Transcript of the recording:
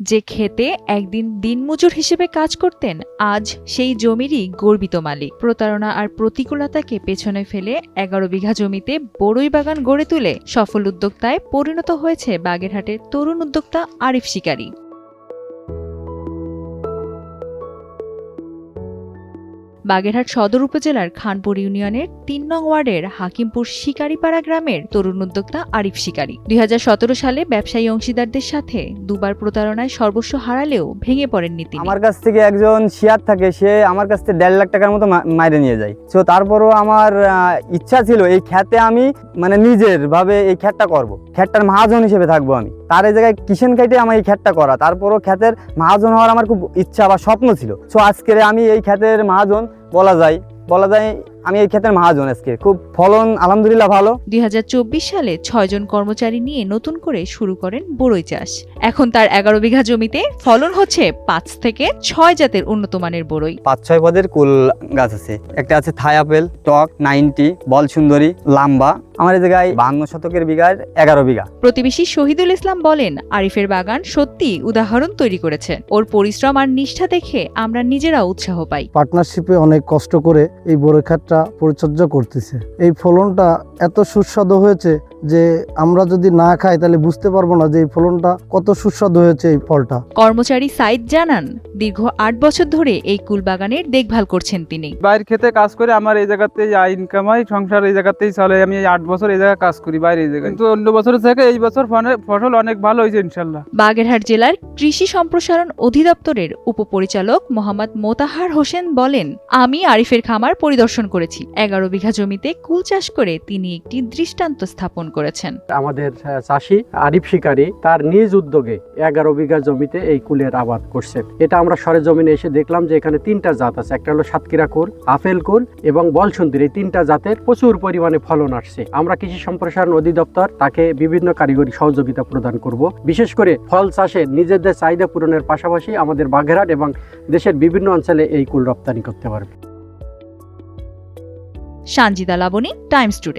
যে খেতে একদিন দিনমজুর হিসেবে কাজ করতেন, আজ সেই জমিরই গর্বিত মালিক। প্রতারণা আর প্রতিকূলতাকে পেছনে ফেলে এগারো বিঘা জমিতে বড়ই বাগান গড়ে তুলে সফল উদ্যোক্তায় পরিণত হয়েছে বাগেরহাটের তরুণ উদ্যোক্তা আরিফ শিকারী। বাগেরহাট সদর উপজেলার খানপুর ইউনিয়নের তিন নং ওয়ার্ডের হাকিমপুর শিকারিপাড়া গ্রামের তরুণ উদ্যোক্তা আরিফ শিকারী। দু হাজার সতেরো সালে ব্যবসায়ী অংশীদারদের সাথে দুবার প্রতারণায় সর্বস্ব হারালেও ভেঙে পড়েননি তিনি। আমার কাছ থেকে একজন শিয়ার থাকে, সে আমার কাছ থেকে দেড় লাখ টাকার মতো মাইরে নিয়ে যায়। তো তারপরও আমার ইচ্ছা ছিল এই খ্যাতে আমি মানে নিজের ভাবে এই খ্যাতটা করব। খ্যাতটার মহাজন হিসেবে থাকব আমি। তার এই জায়গায় কিষেন খাইটে আমার এই খ্যাতটা করা। তারপরও খ্যাতের মহাজন হওয়ার আমার খুব ইচ্ছা বা স্বপ্ন ছিল। তো আজকের আমি এই খ্যাতের মহাজন বলা যায়। বলা যায় আমি এই ক্ষেতের মহাজন আজকে। খুব ফলন আলহামদুলিল্লাহ ভালো। দুই হাজার চব্বিশ সালে ছয়জন কর্মচারী নিয়ে নতুন করে শুরু করেন বড়ই চাষ। এখন তার এগারো বিঘা জমিতে ফলন হচ্ছে পাঁচ থেকে ছয় জাতের উন্নত মানের বড়ই পাঁচ ছয় পদের কুল গাছ আছে। একটা আছে থাই আপেল টক নাইনটি বল সুন্দরী লাম্বা। আমার এই জায়গায় বান্ন শতকের বিঘার এগারো বিঘা। প্রতিবেশী শহীদুল ইসলাম বলেন আরিফের বাগান সত্যি উদাহরণ তৈরি করেছে। ওর পরিশ্রম আর নিষ্ঠা দেখে আমরা নিজেরা উৎসাহ পাই। পার্টনারশিপে অনেক কষ্ট করে এই বড় খাতটা পরিচর্যা করতেছে। এই ফলনটা এত সুস্বাদু হয়েছে যে আমরা যদি না খাই তাহলে বুঝতে পারব না যে এই ফলনটা কত সুস্বাদু হয়েছে এই ফলটা। কর্মচারী সাইদ জানান দীর্ঘ আট বছর ধরে এই কুল বাগানের দেখভাল করছেন তিনি। বাইরে খেতে কাজ করে আমার এই জায়গাতেই আয় ইনকাম হয় সংসার এই জায়গাতেই চলে। আমি এই আট বছর এই জায়গায় কাজ করি বাইরে এই জায়গায়। কিন্তু অন্য বছর থেকে এই বছর ফসল অনেক ভালো হয়েছে ইনশাল্লাহ। বাগেরহাট জেলার কৃষি সম্প্রসারণ অধিদপ্তরের উপপরিচালক মোহাম্মদ মোতাহার হোসেন বলেন আমি আরিফের খামার পরিদর্শন করেছি। এগারো বিঘা জমিতে কুল চাষ করে তিনি একটি দৃষ্টান্ত স্থাপন করেছেন। আমাদের চাষি আরিফ শিকারী তার নিজ উদ্যোগে এগারো বিঘা জমিতে এই কুলের আবাদ করছেন। এটা আমরা সরেজমিনে এসে দেখলাম যে এখানে তিনটা জাত আছে। একটা হলো সাতক্ষীরা কুল আপেল কুল এবং বলসুন্দর। এই তিনটা জাতের প্রচুর পরিমাণে ফলন আসছে। আমরা কৃষি সম্প্রসারণ অধিদপ্তর তাকে বিভিন্ন কারিগরি সহযোগিতা প্রদান করব। বিশেষ করে ফল চাষে নিজেদের চাহিদা পূরণের পাশাপাশি আমাদের বাগেরহাট এবং দেশের বিভিন্ন অঞ্চলে এই কুল রপ্তানি করতে পারবে। Sanjida Laboni Times Today.